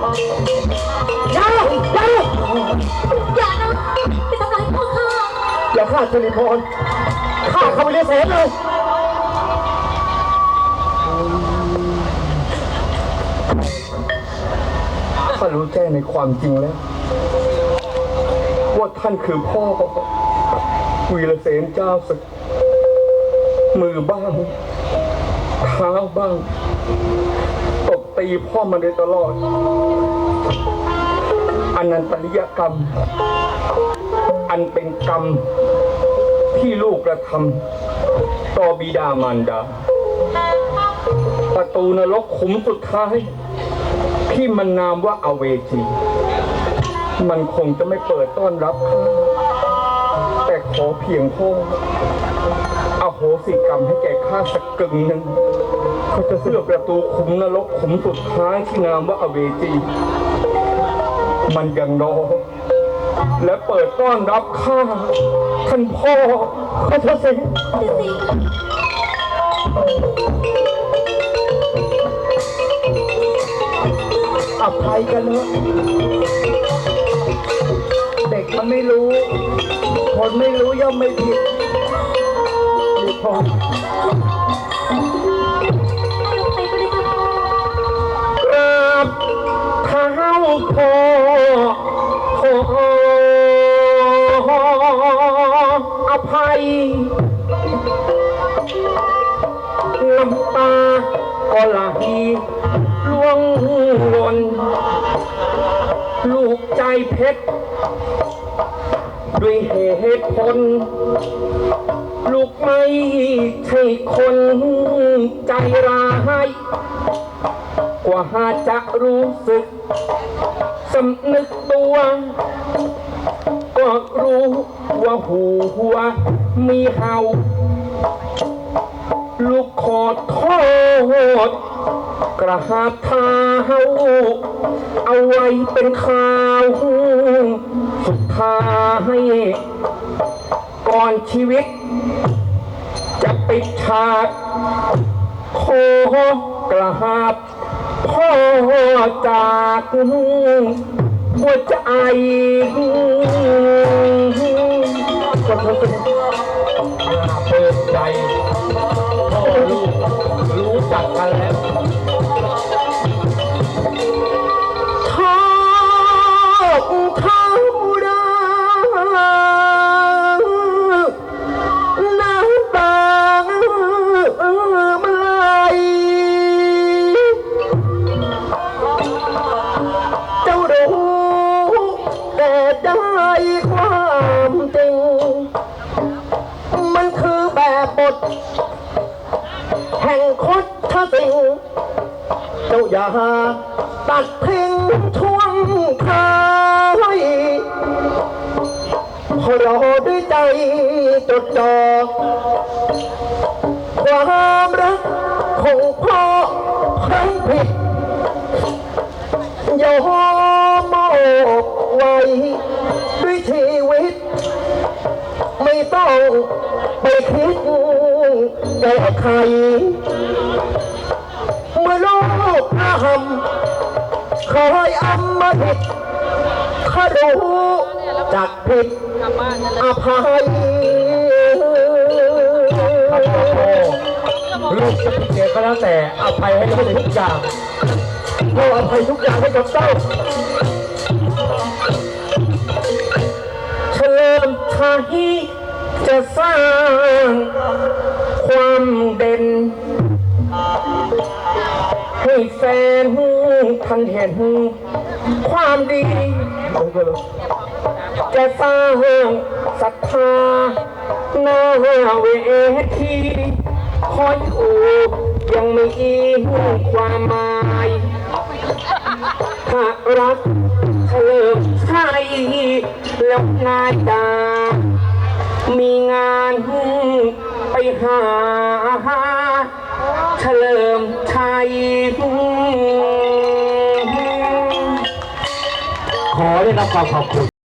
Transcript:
อย่าอย่าอย่านะไม่ทำร้ายพ่อข้าอย่าฆ่าชนิพรฆ่าเขาไปเรียกเสนเลยข้ารู้แจ้งในความจริงแล้ว ว่าท่านคือพ่อวีรเสนเจ้าศึกมือบ้างเท้าบ้าง ตีพ่อมาโดยตลอดอนันตริยกรรม อันเป็นกรรมที่ลูกกระทำต่อบิดามารดา ประตูนรกขุมสุดท้ายที่มันนามว่าอเวจี มันคงจะไม่เปิดต้อนรับข้าแต่ขอเพียงพ่อ โหสิกรรมให้แก่ข้าสักกึ่งหนึ่งเขาจะเสื้อประตูขุมนรกขุมสุดท้ายที่นามว่าอเวจี มันยังรอและเปิดต้อนรับข้าท่านพ่อพระเจ้าเสด็จอภัยกันเถอะเด็กมันไม่รู้ คนไม่รู้ย่อมไม่ผิด ก็ได้ค่ะกราบเท้าพ่อขออภัยน้ำตาก็ไหลล่วงหล่นลูกใจเพชรด้วยเหตุผล ลูกไม่ใช่คนใจร้าย กว่าจะรู้สึกสำนึกตัว ก็รู้ว่าหูหัวมีเห่า ลูกขอโทษ กระหาบเท้าเอาไว้เป็นข่าว สุดท้าย ก่อนชีวิต จะปิดฉากขอกระหาบพ่อจากหัวใจก็เธอเป็นเปิดใจพ่อลูกรู้จักกันแล้ว แบบบทแห่งคดทสิงเจ้าอย่าตัดทิ้งช่วงทายพอรอด้วยใจจดจ่อความรักของพ่อพังผิดยอมมอบไว้ด้วยชีวิต ไม่ต้องไปคิด แก้ไขเมื่อโลกอาหำเคยอำมาผิดข้ารู้จักผิดอภัยลูกจะผิดเสียก็แล้วแต่อภัยให้เขาในทุกอย่างพ่ออภัยทุกอย่างให้กับเจ้าเฉลิมชัยจะสร้าง ความเด่น ให้แฟนท่านเห็น ความดี จะสร้างศรัทธาหน้าเวทีคอยอูยังไม่อีความหมายถ้ารักเฉลิมชัยแล้วนายดามีงาน หาเฉลิมชัยขอได้รับความขอบคุณ